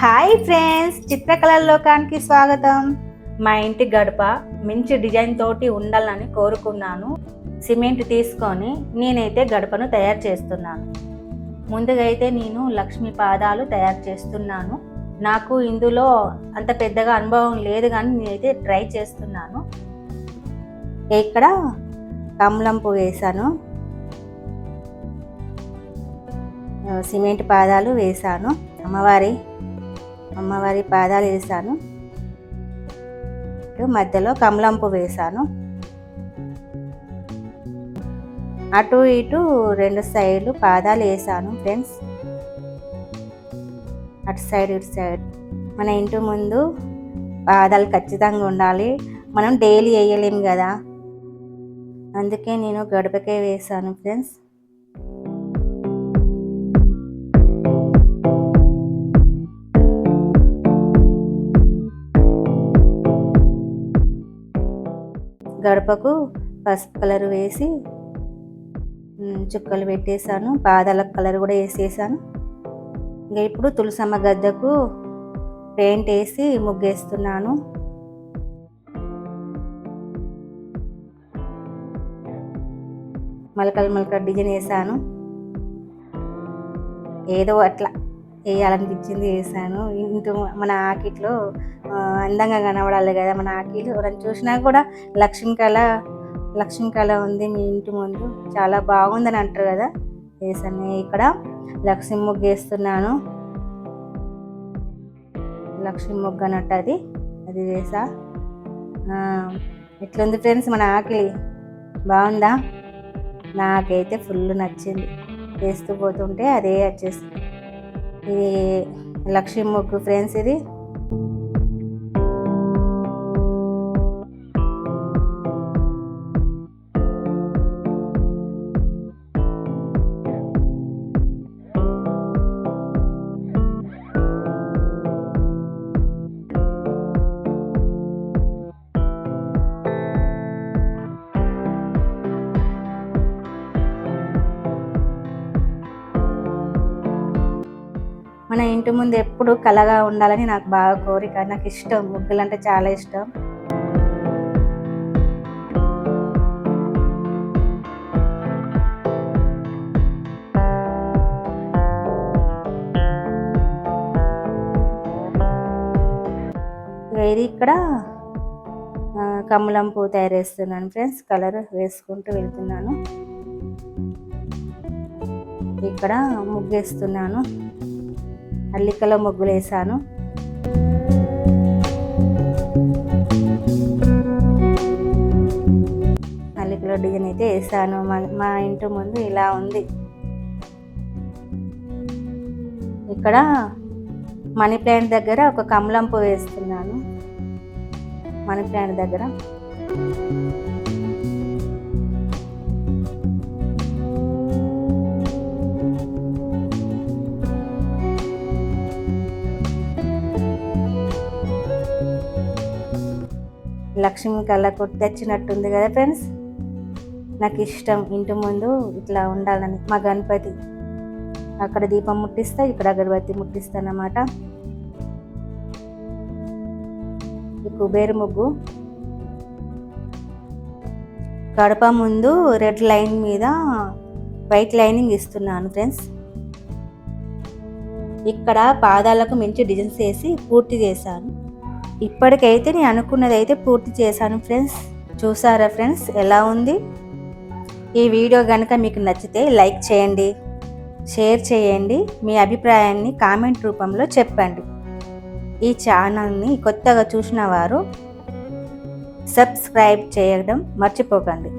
Hi friends చిత్రకళల లోకానికి స్వాగతం. మా ఇంటి గడప మంచి డిజైన్ తోటి ఉండాలని కోరుకున్నాను. సిమెంట్ తీసుకొని నేనైతే గడపను తయారు చేస్తున్నాను. ముందుగా అయితే నేను లక్ష్మి పాదాలు తయారు చేస్తున్నాను. నాకు ఇందులో అంత పెద్దగా అనుభవం లేదు కానీ నేనైతే ట్రై చేస్తున్నాను. ఇక్కడ కమలం పువ్వు వేసాను సిమెంట్ పాదాలు వేసాను అమ్మవారి అమ్మవారి పాదాలు వేసాను ఇటు మధ్యలో కమలం పువ్వు వేసాను అటు ఇటు రెండు సైడ్లు పాదాలు వేసాను ఫ్రెండ్స్. అటు సైడ్ ఇటు సైడ్. మన ఇంటి ముందు పాదాలు ఖచ్చితంగా ఉండాలి. మనం డైలీ వేయలేం కదా. అందుకే నేను గడపకే వేసాను ఫ్రెండ్స్. గడపకు పసుపు కలర్ వేసి చుక్కలు పెట్టేశాను. పాదాల కలర్ కూడా వేసేసాను. ఇంకా ఇప్పుడు తులసమ్మ గద్దకు పెయింట్ వేసి ముగ్గేస్తున్నాను. మలకలు మలకలు డిజైన్ వేసాను. ఏదో అట్లా. వేయాలనిపించింది వేసాను ఇంటి మన ఆకిట్లో అందంగా కనబడాలి కదా మన ఆకిలు. ఎవరైనా చూసినా కూడా లక్ష్మీ కళ లక్ష్మీ కళ ఉంది మీ ఇంటి ముందు. చాలా బాగుందని అంటారు కదా. వేసాను ఇక్కడ. లక్ష్మీ ముగ్గు వేస్తున్నాను. లక్ష్మీ ముగ్గు అన్నట్టు అది. అది వేసా. ఎట్లుంది ఫ్రెండ్స్ మన ఆకిలి? బాగుందా? నాకైతే ఫుల్ నచ్చింది. వేస్తూ పోతుంటే అదే వచ్చేసింది ఇది లక్ష్మీ ముగ్గు ఫ్రెండ్స్ ఇది. మన ఇంటి ముందు ఎప్పుడు కలగా ఉండాలని నాకు బాగా కోరిక. నాకు ఇష్టం. ముగ్గులు అంటే చాలా ఇష్టం. ఇది ఇక్కడ కమలం పువ్వు తయారు చేస్తున్నాను ఫ్రెండ్స్. కలర్ వేసుకుంటూ వెళ్తున్నాను. ఇక్కడ ముగ్గేస్తున్నాను. అల్లికలో ముగ్గులు వేసాను అల్లికలో డిజైన్ అయితే వేసాను. మా మా ఇంటి ముందు ఇలా ఉంది. ఇక్కడ మనీ ప్లాంట్ దగ్గర ఒక కమలం పువ్వు వేస్తున్నాను. మనీ ప్లాంట్ దగ్గర. లక్ష్మి కళ్ళ కొట్టి తెచ్చినట్టుంది కదా ఫ్రెండ్స్? నాకు ఇష్టం ఇంటి ముందు ఇట్లా ఉండాలని. మా గణపతి అక్కడ దీపం ముట్టిస్తా ఇక్కడ అగరబత్తి ముట్టిస్తానమాట ఈ కుబేరు ముగ్గు. కడప ముందు రెడ్ లైన్ మీద వైట్ లైనింగ్ ఇస్తున్నాను ఫ్రెండ్స్. ఇక్కడ పాదాలకు మంచి డిజైన్స్ వేసి పూర్తి చేశాను. ఇప్పటికైతే నేను అనుకున్నది అయితే పూర్తి చేశాను ఫ్రెండ్స్. చూసారా ఫ్రెండ్స్? ఎలా ఉంది? ఈ వీడియో కనుక మీకు నచ్చితే లైక్ చేయండి షేర్ చేయండి మీ అభిప్రాయాన్ని కామెంట్ రూపంలో చెప్పండి. ఈ ఛానల్ని కొత్తగా చూసిన వారు సబ్స్క్రైబ్ చేయడం మర్చిపోకండి.